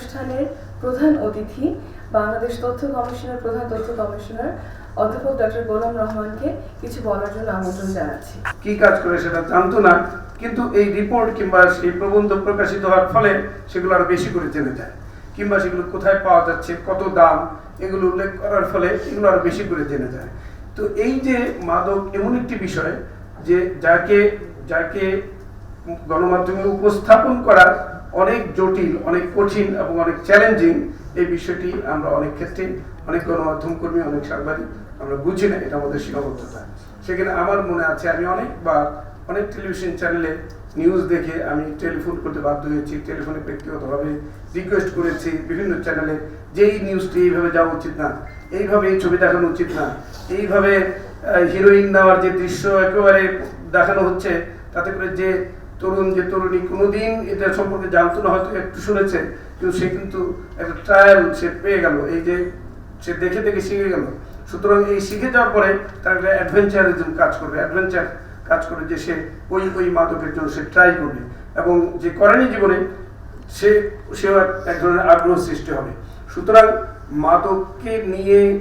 অনুষ্ঠানের প্রধান অতিথি, বাংলাদেশ তথ্য কমিশনের প্রধান তথ্য কমিশনার অধ্যাপক ডক্টর গোলাম রহমানকে কিছু বলার জন্য আমন্ত্রণ জানাচ্ছি। কি কাজ করে সেটা জানতো না, কিন্তু এই রিপোর্ট কিংবা সেই প্রবন্ধ প্রকাশিত হওয়ার ফলে সেগুলো আরও বেশি করে জেনে যায় কিংবা সেগুলো কোথায় পাওয়া যাচ্ছে, কত দাম, এগুলো উল্লেখ করার ফলে এগুলো আরও বেশি করে জেনে যায় তো এই যে মাদক এমন একটি বিষয় যে যাকে যাকে গণমাধ্যমে উপস্থাপন করা অনেক জটিল, অনেক কঠিন এবং অনেক চ্যালেঞ্জিং এই বিষয়টি আমরা অনেক ক্ষেত্রে অনেক গণমাধ্যম কর্মী, অনেক সাংবাদিক আমরা বুঝি না, এটা আমাদের সীমাবদ্ধতা। সেখানে আমার মনে আছে আমি অনেকবার অনেক টেলিভিশন চ্যানেলে নিউজ দেখে আমি টেলিফোন করতে বাধ্য হয়েছি টেলিফোনে ব্যক্তিগতভাবে রিকোয়েস্ট করেছি, বিভিন্ন চ্যানেলে যে এই নিউজটি এইভাবে যাওয়া উচিত না, এইভাবে এই ছবি দেখানো উচিত না, এইভাবে হিরোইন নেওয়ার যে দৃশ্য একেবারে দেখানো হচ্ছে, তাতে করে যে তরুণ যে তরুণী কোনোদিন এটা সম্পর্কে জানতো না, হয়তো একটু শুনেছে, কিন্তু সে কিন্তু একটা ট্রায়াল সে পেয়ে গেল, এই যে সে দেখে দেখে শিখে গেল। সুতরাং এই শিখে যাওয়ার পরে তার একটা অ্যাডভেঞ্চারিজম কাজ করবে অ্যাডভেঞ্চার কাজ করে যে সে ওই ওই মাদকের জন্য সে ট্রাই করবে। এবং যে করেনি জীবনে, সে, সেও এক- ধরনের আগ্রহ সৃষ্টি হবে। সুতরাং মাদককে নিয়ে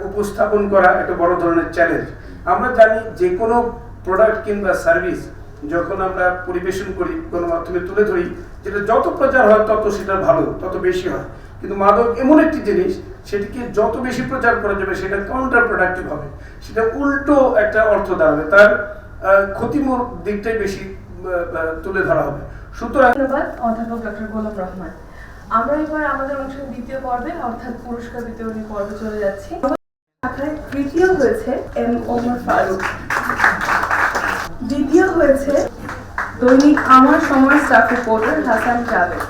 উপস্থাপন করা একটা বড় ধরনের চ্যালেঞ্জ আমরা জানি যে কোনো প্রোডাক্ট কিংবা সার্ভিস যখন আমরা পরিবেশন করি গণমাধ্যমে তুলে ধরি, যেটা যত প্রচার হয় তত সেটা ভালো, তত বেশি হয়। কিন্তু মাদক এমন একটি জিনিস, সেটিকে যত বেশি প্রচার করা যাবে, সেটা কাউন্টার প্রোডাক্টিভ হবে। সেটা উল্টো একটা অর্থ দাঁড়াবে। তার ক্ষতিমূল দিকটাই বেশি তুলে ধরা হবে। সুতরাং ধন্যবাদ, অধ্যাপক ডক্টর গোলাম রহমান। আমরা এবার আমাদের অনুষ্ঠানের দ্বিতীয় পর্বে, অর্থাৎ পুরস্কার বিতরণী পর্বে চলে যাচ্ছি। তৃতীয় হয়েছে এম ওমর ফারুক। হয়েছে। দৈনিক আমার সময় স্টাফ রিপোর্টার হাসান জাভেদ।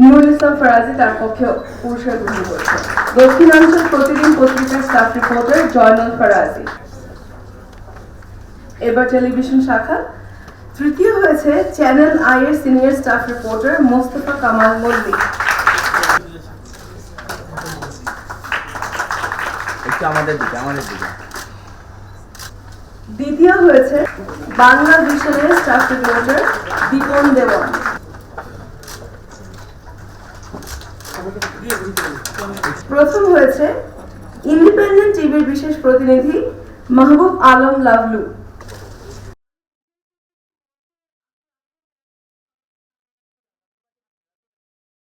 নুরুল ইসলাম ফরাজি তার পক্ষে পুরস্কার গ্রহণ করেছে দক্ষিণাঞ্চল প্রতিদিন পত্রিকার স্টাফ রিপোর্টার জয়নল ফরাজি। এবার টেলিভিশন শাখা। তৃতীয় হয়েছে চ্যানেল আই এর senior staff reporter Mostafa Kamal Mallik. একটু আমাদের দিকে আমাদের দিকে। দ্বিতীয় হয়েছে বাংলা দীপন দেওয়ান। প্রথম হয়েছে ইন্ডিপেন্ডেন্ট টিভির বিশেষ প্রতিনিধি মাহবুব আলম লাভলু।